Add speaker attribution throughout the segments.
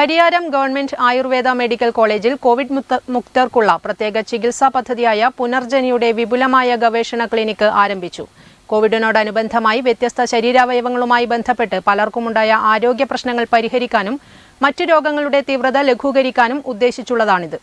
Speaker 1: Pariyaram government Ayurveda medical കോളേജിൽ Covid മുക്തർക്കുള്ള പ്രത്യേക ചികിത്സാ പദ്ധതിയായ പുനർജനിയുടെ വിപുലമായ ഗവേഷണ ക്ലിനിക്ക് ആരംഭിച്ചു. കോവിഡിനോടനുബന്ധമായി വ്യത്യസ്ത ശരീരാവയവങ്ങളുമായി ബന്ധപ്പെട്ട് പലർക്കുമുണ്ടായ ആരോഗ്യ പ്രശ്നങ്ങൾ പരിഹരിക്കാനും മറ്റു രോഗങ്ങളുടെ തീവ്രത ലഘൂകരിക്കാനും ഉദ്ദേശിച്ചുള്ളതാണിത്.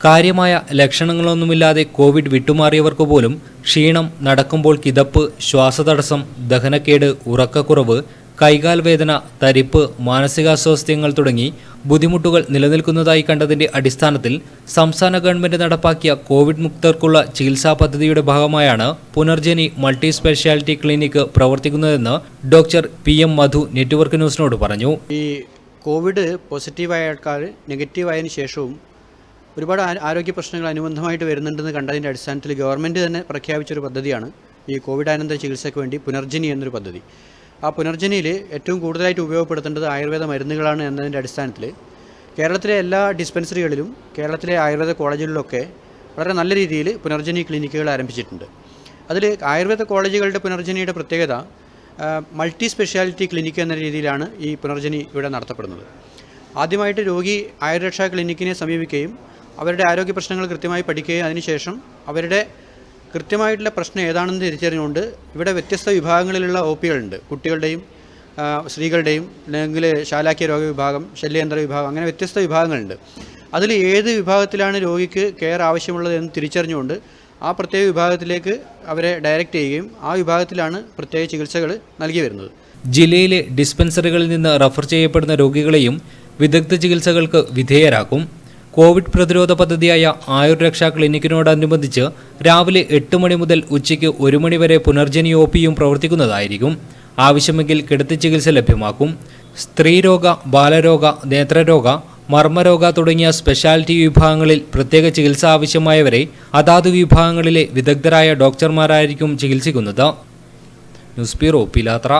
Speaker 2: കാര്യമായ ലക്ഷണങ്ങളൊന്നുമില്ലാതെ കോവിഡ് വിട്ടുമാറിയവർക്ക് പോലും ക്ഷീണം നടക്കുമ്പോൾ കിതപ്പ് ശ്വാസതടസ്സം ദഹനക്കേട് ഉറക്കക്കുറവ് കൈകാൽ വേദന തരിപ്പ് മാനസികാസ്വാസ്ഥ്യങ്ങൾ തുടങ്ങി ബുദ്ധിമുട്ടുകൾ നിലനിൽക്കുന്നതായി കണ്ടതിന്റെ അടിസ്ഥാനത്തിൽ സംസ്ഥാന ഗവൺമെന്റ് നടപ്പാക്കിയ കോവിഡ് മുക്തർക്കുള്ള ചികിത്സാ പദ്ധതിയുടെ ഭാഗമായാണ് പുനർജനി മൾട്ടി സ്പെഷ്യാലിറ്റി ക്ലിനിക്ക് പ്രവർത്തിക്കുന്നതെന്ന് doctor P M Madhu network ന്യൂസിനോട് പറഞ്ഞു.
Speaker 3: ഈ കോവിഡ് പോസിറ്റീവായ ആൾക്കാർ നെഗറ്റീവായതിനു ശേഷവും ഒരുപാട് ആരോഗ്യ പ്രശ്നങ്ങൾ അനുബന്ധമായിട്ട് വരുന്നുണ്ടെന്ന് കണ്ടതിന്റെ അടിസ്ഥാനത്തിൽ ഗവൺമെന്റ് തന്നെ പ്രഖ്യാപിച്ചൊരു പദ്ധതിയാണ് ഈ കോവിഡാനന്തര ചികിത്സയ്ക്ക് വേണ്ടി പുനർജനി എന്നൊരു പദ്ധതി. ആ പുനർജനിയിൽ ഏറ്റവും കൂടുതലായിട്ട് ഉപയോഗപ്പെടുത്തേണ്ടത് ആയുർവേദ മരുന്നുകളാണ് എന്നതിന്റെ അടിസ്ഥാനത്തിൽ കേരളത്തിലെ എല്ലാ ഡിസ്പെൻസറികളിലും കേരളത്തിലെ ആയുർവേദ കോളേജുകളിലൊക്കെ വളരെ നല്ല രീതിയിൽ പുനർജനി ക്ലിനിക്കുകൾ ആരംഭിച്ചിട്ടുണ്ട്. അതിൽ ആയുർവേദ കോളേജുകളുടെ പുനർജനിയുടെ പ്രത്യേകത മൾട്ടി സ്പെഷ്യാലിറ്റി ക്ലിനിക്ക് എന്ന രീതിയിലാണ് ഈ പുനർജനി ഇവിടെ നടത്തപ്പെടുന്നത്. ആദ്യമായിട്ട് രോഗി ആയുർരക്ഷാ ക്ലിനിക്കിനെ സമീപിക്കുകയും അവരുടെ ആരോഗ്യ പ്രശ്നങ്ങൾ കൃത്യമായി പഠിക്കുകയും അതിനുശേഷം അവരുടെ കൃത്യമായിട്ടുള്ള പ്രശ്നം ഏതാണെന്ന് തിരിച്ചറിഞ്ഞുകൊണ്ട് ഇവിടെ വ്യത്യസ്ത വിഭാഗങ്ങളിലുള്ള ഒ പികളുണ്ട്. കുട്ടികളുടെയും സ്ത്രീകളുടെയും അല്ലെങ്കിൽ ശാലാക്യ രോഗ വിഭാഗം ശല്യയന്ത്ര വിഭാഗം അങ്ങനെ വ്യത്യസ്ത വിഭാഗങ്ങളുണ്ട്. അതിൽ ഏത് വിഭാഗത്തിലാണ് രോഗിക്ക് കെയർ ആവശ്യമുള്ളത് എന്ന് തിരിച്ചറിഞ്ഞുകൊണ്ട് ആ പ്രത്യേക വിഭാഗത്തിലേക്ക് അവരെ ഡയറക്റ്റ് ചെയ്യുകയും ആ വിഭാഗത്തിലാണ് പ്രത്യേക ചികിത്സകൾ നൽകി വരുന്നത്.
Speaker 2: ജില്ലയിലെ ഡിസ്പെൻസറികളിൽ നിന്ന് റഫർ ചെയ്യപ്പെടുന്ന രോഗികളെയും വിദഗ്ധ ചികിത്സകൾക്ക് വിധേയരാക്കും. കോവിഡ് പ്രതിരോധ പദ്ധതിയായ ആയുർരക്ഷാ ക്ലിനിക്കിനോടനുബന്ധിച്ച് രാവിലെ എട്ട് മണി മുതൽ ഉച്ചയ്ക്ക് ഒരു മണി വരെ പുനർജനി ഒ പിയും പ്രവർത്തിക്കുന്നതായിരിക്കും. ആവശ്യമെങ്കിൽ കിടത്തി ചികിത്സ ലഭ്യമാക്കും. സ്ത്രീരോഗ ബാലരോഗ നേത്രരോഗ മർമ്മരോഗ തുടങ്ങിയ സ്പെഷ്യാലിറ്റി വിഭാഗങ്ങളിൽ പ്രത്യേക ചികിത്സ ആവശ്യമായവരെ അതാത് വിഭാഗങ്ങളിലെ വിദഗ്ധരായ ഡോക്ടർമാരായിരിക്കും ചികിത്സിക്കുന്നത്. News bureau Pilathara.